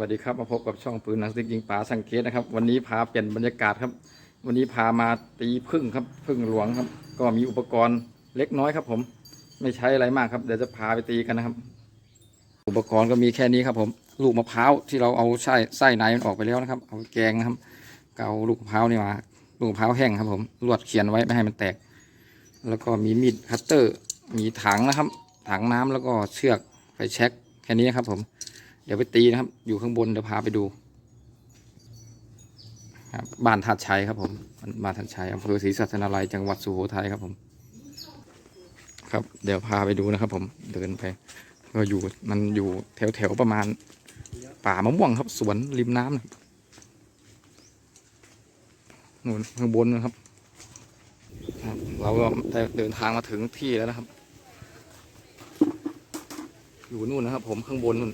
วัสดีครับมาพบกับช่องปืนหนังสติ๊กยิงป่าสังเกตนะครับ วันนี้พาเปลี่ยนบรรยากาศครับ วันนี้พามาตีพึ่งครับพึ่งหลวงครับ ก็มีอุปกรณ์เล็กน้อยครับ ผม ไม่ใช้อะไรมากครับเดี๋ยวจะพาไปตีกันนะครับ อุปกรณ์ก็มีแค่นี้ครับผม ลูกมะพร้าวที่เราเอาไส้ไส้ในมันออกไปแล้วนะครับ เอาแกงนะครับก็เอาลูกมะพร้าวนี่มา ลูกมะพร้าวแห้งครับผมลวดเขียนไว้ไม่ให้มันแตก แล้วก็มีมีดคัตเตอร์ มีถังนะครับ ถังน้ำแล้วก็เชือกไฟแช็กแค่นี้ครับผม เดี๋ยวไปตีนะครับ อยู่ข้างบนเดี๋ยวพาไปดูครับบ้านทัดชัยครับผมบ้านทัดชัยอำเภอศรีสัชนาลัยจังหวัดสุโขทัยครับผม ครับ เดี๋ยวพาไปดูนะครับ ผมเดินไป ก็อยู่มันอยู่แถวแถวประมาณ ป่ามะม่วงครับสวนริมน้ำนะนู่นข้างบนนะครับ เราก็ได้เดินทางมาถึงที่แล้วนะครับ อยู่นู่นนะครับ ผมข้างบนนู่น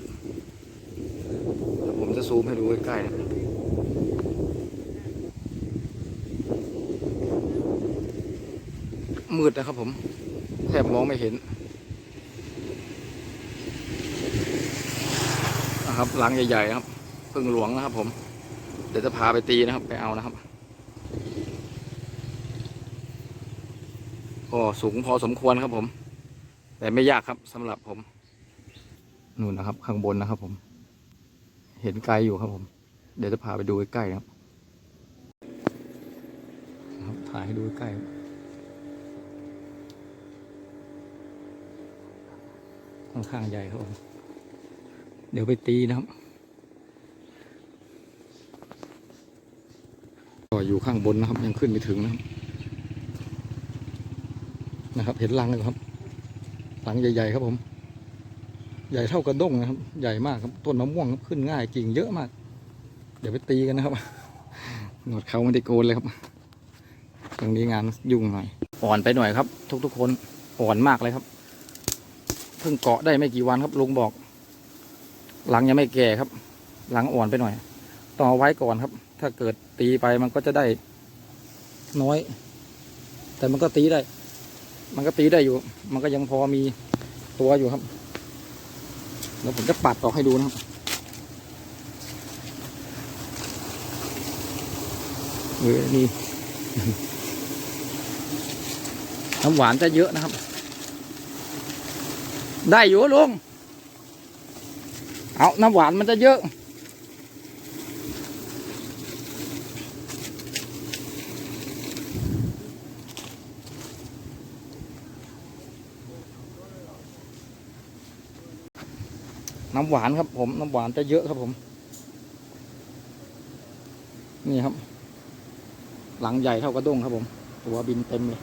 จะซูมให้ดูใกล้ๆนะมืดนะครับผม แทบมองไม่เห็นนะครับหลังใหญ่ๆครับพึ่งหลวงนะครับ ผม เดี๋ยวจะพาไปตีนะครับ ไปเอานะครับก็สูงพอสมควรครับผม แต่ไม่ยากครับสำหรับผมนู่นนะครับ ข้างบนนะครับผม เห็นไกลอยู่ครับผม เดี๋ยวจะพาไปดูใกล้ๆนะครับครับ ถ่ายให้ดูใกล้ค่อนข้างใหญ่ครับผม เดี๋ยวไปตีนะครับก็อยู่ข้างบนนะครับ ยังขึ้นไม่ถึงนะครับ นะครับ เห็นรังเลยครับรังใหญ่ๆครับผม ใหญ่เท่ากระด้งนะครับ ใหญ่มากครับต้นมะม่วงครับขึ้นง่ายกิ่งเยอะมาก เดี๋ยวไปตีกันนะครับหนวดเขาไม่ได้โกนเลยครับตรงนี้งานยุ่งหน่อย อ่อนไปหน่อยครับ ทุกๆคนอ่อนมากเลยครับเพิ่งเกาะได้ไม่กี่วันครับลุงบอก หลังยังไม่แก่ครับ หลังอ่อนไปหน่อยต้องเอาไว้ก่อนครับ ถ้าเกิดตีไปมันก็จะได้น้อย แต่มันก็ตีได้ มันก็ตีได้อยู่ มันก็ยังพอมีตัวอยู่ครับ แล้วผมจะปัดออกให้ดูนะครับเออนี่น้ำหวานจะเยอะนะครับ ได้อยู่ลุงเอาน้ำหวานมันจะเยอะ น้ำหวานครับ ผมน้ำหวานจะเยอะครับผม นี่ครับ หลังใหญ่เท่ากระด้งครับผม ตัวบินเต็มเลย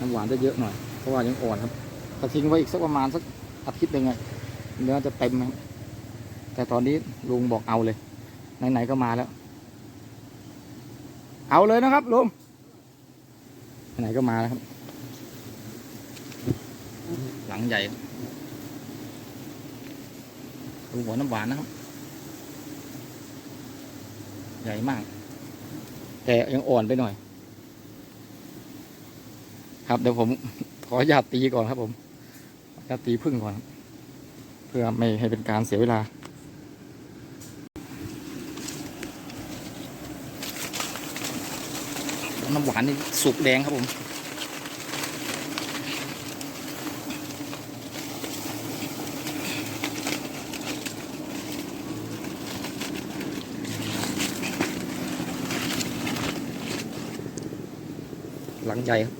น้ำหวานจะเยอะหน่อยเพราะว่ายังอ่อนครับถ้าทิ้งไว้อีกสักประมาณสักอาทิตย์หนึ่งไงเนื้อจะเต็มครับแต่ตอนนี้ลุงบอกเอาเลยไหนๆก็มาแล้ว เอาเลยนะครับลุงไหนๆก็มาแล้วครับ หลังใหญ่ ดูหัวน้ำหวานนะครับ ใหญ่มาก แต่ยังอ่อนไปหน่อย ครับเดี๋ยวผมขออนุญาตตีก่อนครับผมญาตตีพึ่งก่อน เพื่อไม่ให้เป็นการเสียเวลาน้ำหวานนี่สุกแดงครับผม หลังใหญ่ครับ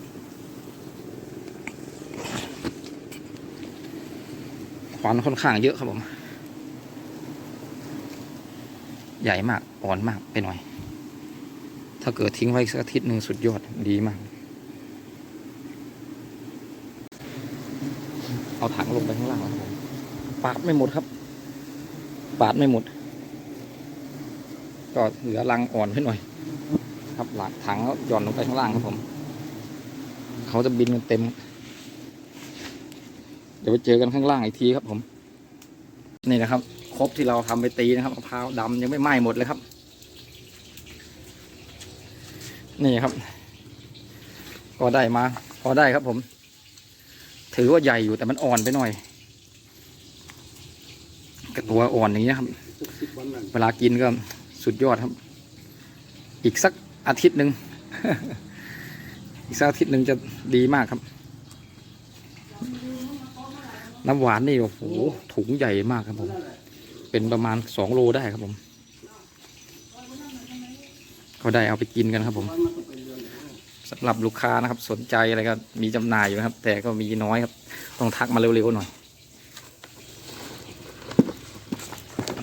ควันค่อนข้างเยอะครับผม ใหญ่มาก อ่อนมากไปหน่อย ถ้าเกิดทิ้งไว้สักอาทิตย์หนึ่งสุดยอดดีมาก เอาถังลงไปข้างล่างครับผมปาดไม่หมดครับ ปาดไม่หมด ก็เหลือรังอ่อนให้หน่อย ครับหลักถังแล้วหย่อนลงไปข้างล่างครับผม เขาจะบินกันเต็ม เดี๋ยวไปเจอกันข้างล่างอีกทีครับผม นี่นะครับ ครบที่เราทำไปตีนะครับมะพร้าวดำยังไม่ไหม้หมดเลยครับ นี่ครับ ก็ได้มา พอได้ครับผม ถือว่าใหญ่อยู่แต่มันอ่อนไปหน่อยกระตัวอ่อนอย่างนี้ยครับ เวลากินก็สุดยอดครับ อีกสักอาทิตย์หนึ่ง อีกสักอาทิตย์หนึ่งจะดีมากครับ น้ำหวานนี่โอ้โหถุงใหญ่มากครับผม เป็นประมาณสองโลได้ครับผมก็ได้เอาไปกินกันครับผมสำหรับลูกค้านะครับสนใจอะไรก็มีจำหน่ายอยู่นะครับ แต่ก็มีน้อยครับ ต้องทักมาเร็วๆหน่อย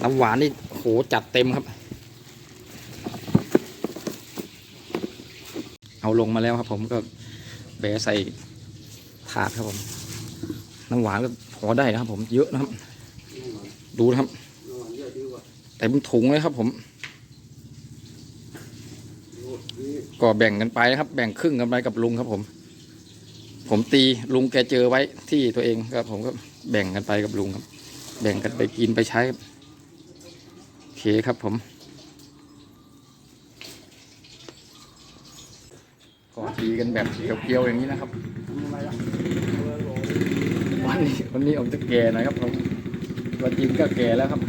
น้ำหวานนี่โหจัดเต็มครับ เอาลงมาแล้วครับ ผมก็แบะใส่ถาดครับผม น้ำหวานก็พอได้นะครับ ผมเยอะนะครับ ดูนะครับนอนเยอะดีกว่าเต็มถุงเลยครับ ผมโอ้นี่ก็แบ่งกันไปนะครับ แบ่งครึ่งกันไปกับลุงครับ ผม ผมตีลุงแกเจอไว้ที่ตัวเองก็ผมก็แบ่งกันไปกับลุงครับ แบ่งกันไปกินไปใช้ครับโอเคครับผม ตีกันแบบเกลียวๆอย่างนี้นะครับทำอะไรล่ะวันนี้วันนี้ผมจะแก่หน่อยครับผมตัวจริงก็แก่แล้วครับ